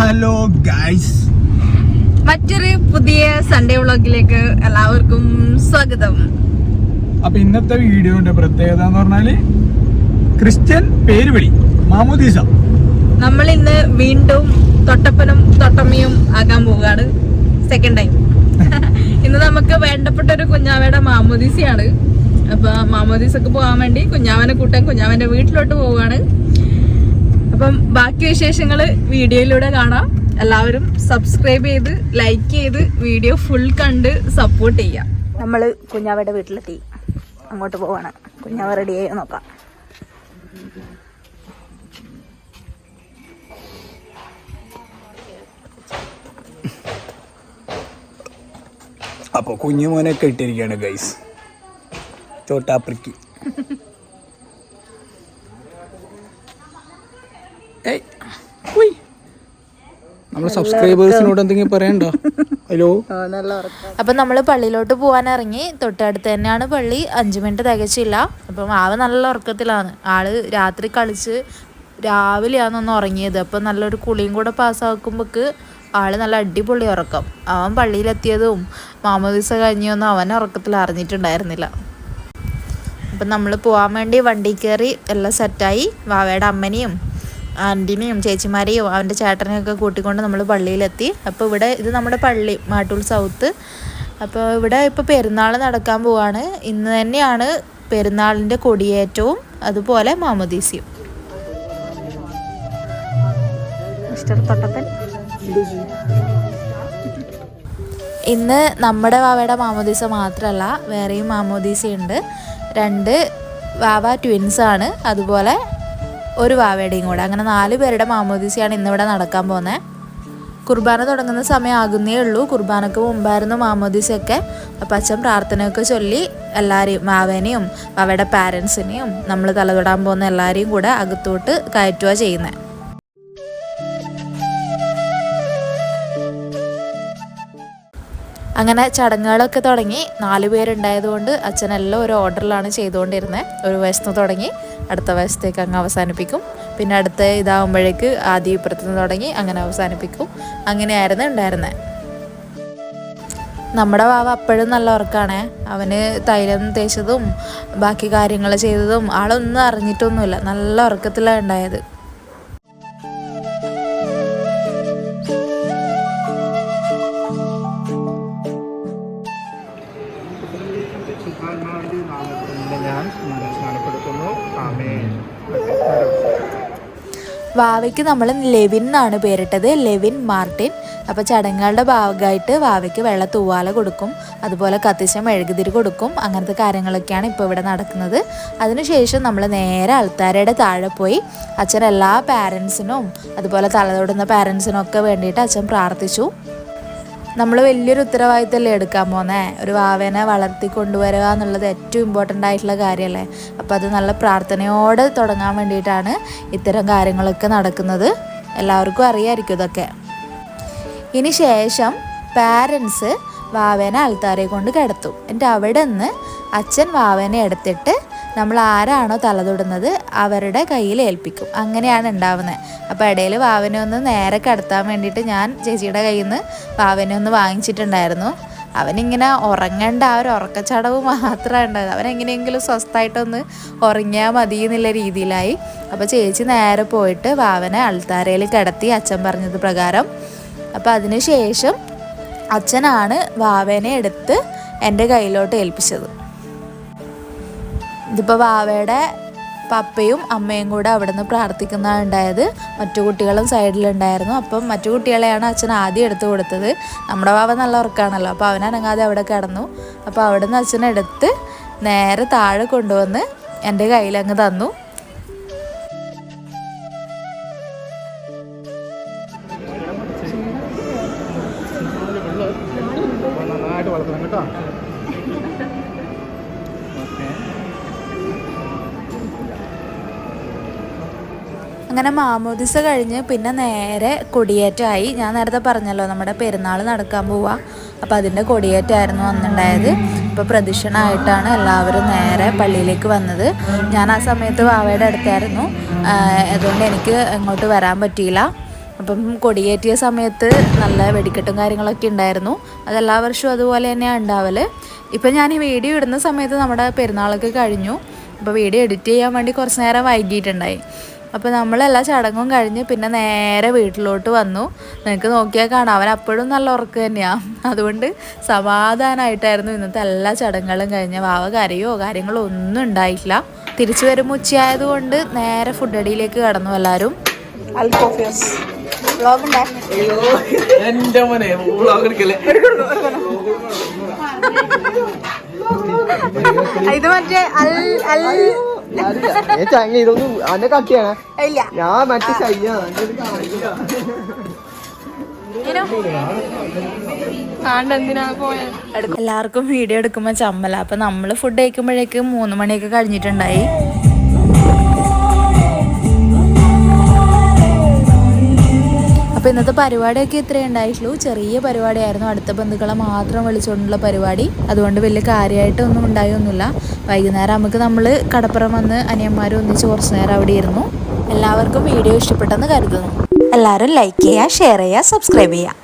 Hello guys മറ്റൊരു പുതിയ Sunday വ്ളോഗിലേക്ക് എല്ലാവർക്കും സ്വാഗതം. അപ്പൊ ഇന്നത്തെ വീഡിയോന്റെ പ്രത്യേകത എന്ന് പറഞ്ഞാൽ ക്രിസ്ത്യൻ പേരുവിളി മാമോദീസ. നമ്മൾ ഇന്ന് വീണ്ടും തൊട്ടപ്പനും തൊട്ടമ്മയും ആകാൻ പോവുകയാണ്. സെക്കൻഡ് ടൈം ഇന്ന് നമുക്ക് വേണ്ടപ്പെട്ട ഒരു കുഞ്ഞാവയുടെ മാമോദീസയാണ്. അപ്പൊ മാമോദീസക്ക് പോകാൻ വേണ്ടി കുഞ്ഞാവനെ കൂട്ടാൻ കുഞ്ഞാവന്റെ വീട്ടിലോട്ട് പോവുകയാണ്. അപ്പം ബാക്കി വിശേഷങ്ങൾ വീഡിയോയിലൂടെ കാണാം. എല്ലാവരും സബ്സ്ക്രൈബ് ചെയ്ത് ലൈക്ക് ചെയ്ത് വീഡിയോ ഫുൾ കണ്ട് സപ്പോർട്ട് ചെയ്യാം. നമ്മൾ കുഞ്ഞാവയുടെ വീട്ടിലെത്തി. അങ്ങോട്ട് പോവാണ്. കുഞ്ഞാവ റെഡി ആയി നോക്കാം. അപ്പൊ കുഞ്ഞുമോനെ ഇട്ടിരിക്കുകയാണ് ഗൈസ് ചോട്ടാപ്രിക്ക് ഏയ് ഉയ്. നമ്മളെ സബ്സ്ക്രൈബേഴ്സിനോട് എന്തെങ്കിലും പറയണ്ടോ? ഹലോ? അപ്പം നമ്മൾ പള്ളിയിലോട്ട് പോകാൻ ഇറങ്ങി തൊട്ടടുത്ത് തന്നെയാണ് പള്ളി. അഞ്ച് മിനിറ്റ് തികച്ചില്ല. അപ്പം ആവ് നല്ല ഉറക്കത്തിലാണ്. ആൾ രാത്രി കളിച്ച് രാവിലെയാണ് ഒന്ന് ഉറങ്ങിയത്. അപ്പം നല്ലൊരു കുളിയും കൂടെ പാസ്സാക്കുമ്പോൾക്ക് ആൾ നല്ല അടിപൊളി ഉറക്കം. അവൻ പള്ളിയിലെത്തിയതും മാമോദിസ കഴിഞ്ഞൊന്നും അവൻ ഉറക്കത്തിൽ അറിഞ്ഞിട്ടുണ്ടായിരുന്നില്ല. അപ്പം നമ്മൾ പോകാൻ വേണ്ടി വണ്ടി കയറി എല്ലാം സെറ്റായി വാവയുടെ അമ്മനെയും ആന്റിനെയും ചേച്ചിമാരെയും അവന്റെ ചേട്ടനെയൊക്കെ കൂട്ടിക്കൊണ്ട് നമ്മൾ പള്ളിയിലെത്തി. അപ്പോൾ ഇവിടെ ഇത് നമ്മുടെ പള്ളി മാട്ടൂൾ സൗത്ത്. അപ്പോൾ ഇവിടെ ഇപ്പോൾ പെരുന്നാൾ നടക്കാൻ പോവാണ്. ഇന്ന് തന്നെയാണ് പെരുന്നാളിന്റെ കൊടിയേറ്റവും അതുപോലെ മാമോദീസിയും. മിസ്റ്റർ തൊട്ടപ്പൻ. ഇന്ന് നമ്മുടെ വാവയുടെ മാമോദീസ മാത്രമല്ല വേറെയും മാമോദീസയുണ്ട്. രണ്ട് വാവ ട്വിൻസാണ് അതുപോലെ ഒരു വാവയുടെയും കൂടെ. അങ്ങനെ നാല് പേരുടെ മാമോദീസയാണ് ഇന്നിവിടെ നടക്കാൻ പോകുന്നത്. കുർബാന തുടങ്ങുന്ന സമയം ആകുന്നേ ഉള്ളൂ. കുർബാനക്ക് മുമ്പായിരുന്നു മാമോദീസയൊക്കെ. അപ്പം അച്ഛൻ പ്രാർത്ഥനയൊക്കെ ചൊല്ലി എല്ലാവരെയും മാവേനെയും അവയുടെ പാരൻസിനെയും നമ്മൾ തലതൊടാൻ പോകുന്ന എല്ലാവരെയും കൂടെ അകത്തോട്ട് കയറ്റുക ചെയ്യുന്നത് അങ്ങനെ ചടങ്ങുകളൊക്കെ തുടങ്ങി നാല് പേരുണ്ടായതുകൊണ്ട് അച്ഛനെല്ലാം ഒരു ഓർഡറിലാണ് ചെയ്തുകൊണ്ടിരുന്നത്. ഒരു വശത്ത് തുടങ്ങി. അടുത്ത വയസ്സത്തേക്ക് അങ്ങ് അവസാനിപ്പിക്കും. പിന്നെ അടുത്ത ഇതാകുമ്പോഴേക്ക് ആദ്യ ഇപ്പുറത്ത് നിന്ന് തുടങ്ങി അങ്ങനെ അവസാനിപ്പിക്കും. അങ്ങനെയായിരുന്നു ഉണ്ടായിരുന്നത്. നമ്മുടെ വാവ അപ്പോഴും നല്ല ഉറക്കാണേ. അവന് തൈലം തേച്ചതും ബാക്കി കാര്യങ്ങൾ ചെയ്തതും ആളൊന്നും അറിഞ്ഞിട്ടൊന്നുമില്ല. നല്ല ഉറക്കത്തിലാണ് ഉണ്ടായത്. വാവയ്ക്ക് നമ്മൾ ലെവിൻ എന്നാണ് പേരിട്ടത് ലെവിൻ മാർട്ടിൻ. അപ്പോൾ ചടങ്ങുകളുടെ ഭാഗമായിട്ട് വാവയ്ക്ക് വെള്ള തൂവാല കൊടുക്കും അതുപോലെ കത്തിച്ച മെഴുകുതിരി കൊടുക്കും അങ്ങനത്തെ കാര്യങ്ങളൊക്കെയാണ് ഇപ്പോൾ ഇവിടെ നടക്കുന്നത്. അതിനുശേഷം നമ്മൾ നേരെ അൾത്താരയുടെ താഴെ പോയി അച്ഛൻ എല്ലാ പാരൻസിനും അതുപോലെ തലതൊടുന്ന പാരൻസിനും ഒക്കെ വേണ്ടിയിട്ട് അച്ഛൻ പ്രാർത്ഥിച്ചു. നമ്മൾ വലിയൊരു ഉത്തരവാദിത്തമല്ലേ എടുക്കാൻ പോകുന്നേ ഒരു വാവേനെ വളർത്തി കൊണ്ടുവരിക എന്നുള്ളത് ഏറ്റവും ഇമ്പോർട്ടന്റ് ആയിട്ടുള്ള കാര്യമല്ലേ? അപ്പോൾ അത് നല്ല പ്രാർത്ഥനയോടെ തുടങ്ങാൻ വേണ്ടിയിട്ടാണ് ഇത്തരം കാര്യങ്ങളൊക്കെ നടക്കുന്നത്. എല്ലാവർക്കും അറിയാമായിരിക്കും ഇതൊക്കെ. ഇനി ശേഷം പാരൻസ് വാവേനെ ആൾത്താരെ കൊണ്ട് കിടത്തും. എന്നിട്ട് അവിടെ നിന്ന് അച്ഛൻ വാവേനെ എടുത്തിട്ട് നമ്മൾ ആരാണോ തലതൊടുന്നത് അവരുടെ കയ്യിൽ ഏൽപ്പിക്കും. അങ്ങനെയാണ് ഉണ്ടാവുന്നത്. അപ്പോൾ ഇടയിൽ വാവനെ ഒന്ന് നേരെ കടത്താൻ വേണ്ടിയിട്ട് ഞാൻ ചേച്ചിയുടെ കയ്യിൽ നിന്ന് വാവനെ ഒന്ന് വാങ്ങിച്ചിട്ടുണ്ടായിരുന്നു. അവനിങ്ങനെ ഉറങ്ങേണ്ട ആ ഒരു ഉറക്കച്ചടവ് മാത്രമേ ഉണ്ടായത്. അവനെങ്ങനെയെങ്കിലും സ്വസ്ഥമായിട്ടൊന്ന് ഉറങ്ങിയാൽ മതി എന്നുള്ള രീതിയിലായി. അപ്പോൾ ചേച്ചി നേരെ പോയിട്ട് വാവനെ അൾത്താരയിൽ കിടത്തി അച്ഛൻ പറഞ്ഞത് പ്രകാരം. അപ്പോൾ അതിന് ശേഷം അച്ഛനാണ് വാവേനെ എടുത്ത് എന്റെ കയ്യിലോട്ട് ഏൽപ്പിച്ചത്. ഇതിപ്പോൾ വാവയുടെ പപ്പയും അമ്മയും കൂടെ അവിടെ നിന്ന് പ്രാർത്ഥിക്കുന്നതാണ് ഉണ്ടായത്. മറ്റു കുട്ടികളും സൈഡിലുണ്ടായിരുന്നു. അപ്പം മറ്റു കുട്ടികളെയാണ് അച്ഛൻ ആദ്യം എടുത്തു കൊടുത്തത്. നമ്മുടെ വാവ നല്ല ഉറക്കാണല്ലോ. അപ്പോൾ അവനനങ്ങാതെ അവിടെ കിടന്നു. അപ്പോൾ അവിടെ നിന്ന് അച്ഛൻ എടുത്ത് നേരെ താഴെ കൊണ്ടുവന്ന് എന്റെ കയ്യിലങ്ങ് തന്നു. വളർത്തണം കേട്ടോ. അങ്ങനെ മാമോദിസ കഴിഞ്ഞ് പിന്നെ നേരെ കൊടിയേറ്റമായി ഞാൻ നേരത്തെ പറഞ്ഞല്ലോ നമ്മുടെ പെരുന്നാൾ നടക്കാൻ പോവാ. അപ്പോൾ അതിന്റെ കൊടിയേറ്റമായിരുന്നു അന്നുണ്ടായത്. അപ്പോൾ പ്രദക്ഷിണമായിട്ടാണ് എല്ലാവരും നേരെ പള്ളിയിലേക്ക് വന്നത്. ഞാൻ ആ സമയത്ത് വാവയുടെ അടുത്തായിരുന്നു. അതുകൊണ്ട് എനിക്ക് ഇങ്ങോട്ട് വരാൻ പറ്റിയില്ല. അപ്പം കൊടിയേറ്റിയ സമയത്ത് നല്ല വെടിക്കെട്ടും കാര്യങ്ങളൊക്കെ ഉണ്ടായിരുന്നു. അതെല്ലാ വർഷവും അതുപോലെ തന്നെയാണ് ഉണ്ടാവൽ. ഇപ്പം ഞാൻ ഈ വീഡിയോ ഇടുന്ന സമയത്ത് നമ്മുടെ പെരുന്നാളൊക്കെ കഴിഞ്ഞു. അപ്പോൾ വീഡിയോ എഡിറ്റ് ചെയ്യാൻ വേണ്ടി കുറച്ച് നേരം വൈകിയിട്ടുണ്ടായി. അപ്പോൾ നമ്മളെല്ലാ ചടങ്ങും കഴിഞ്ഞ് പിന്നെ നേരെ വീട്ടിലോട്ട് വന്നു. നിങ്ങൾക്ക് നോക്കിയാൽ കാണാം. അവൻ അപ്പോഴും നല്ല ഉറക്കം തന്നെയാണ് അതുകൊണ്ട് സമാധാനമായിട്ടായിരുന്നു ഇന്നത്തെ എല്ലാ ചടങ്ങുകളും കഴിഞ്ഞ്. വാവ കരയോ കാര്യങ്ങളോ ഒന്നും ഉണ്ടായിട്ടില്ല. തിരിച്ചു വരുമ്പോൾ ഉച്ചയായതുകൊണ്ട് നേരെ ഫുഡ് അടിയിലേക്ക് കടന്നു എല്ലാവരും എന്റെ മോനെ വ്ളോഗ് എടുക്കല്ലേ? ഇത് മറ്റേ അൽ അൽ ചങ്ങ ഇതൊന്നും അന്നെ കട്ടിയാണ്. ഇല്ല. ഞാൻ മറ്റേ ശയ്യ. എല്ലാവർക്കും വീഡിയോ എടുക്കുമ്പോ ചമ്മല. അപ്പൊ നമ്മൾ ഫുഡ് കഴിക്കുമ്പോഴേക്കും മൂന്ന് മണിയൊക്കെ കഴിഞ്ഞിട്ടുണ്ടായി. അപ്പോൾ ഇന്നത്തെ പരിപാടിയൊക്കെ ഇത്രയേ ഉണ്ടായിട്ടുള്ളൂ. ചെറിയ പരിപാടിയായിരുന്നു. അടുത്ത ബന്ധുക്കളെ മാത്രം വിളിച്ചുകൊണ്ടുള്ള പരിപാടി. അതുകൊണ്ട് വലിയ കാര്യമായിട്ടൊന്നും ഉണ്ടായൊന്നുമില്ല. വൈകുന്നേരം നമുക്ക് നമ്മൾ കടപ്പുറം വന്ന് അനിയന്മാരും ഒന്നിച്ച് കുറച്ച് നേരം അവിടെ ഇരുന്നു. എല്ലാവർക്കും വീഡിയോ ഇഷ്ടപ്പെട്ടെന്ന് കരുതുന്നു. എല്ലാവരും ലൈക്ക് ചെയ്യുക ഷെയർ ചെയ്യുക സബ്സ്ക്രൈബ് ചെയ്യുക.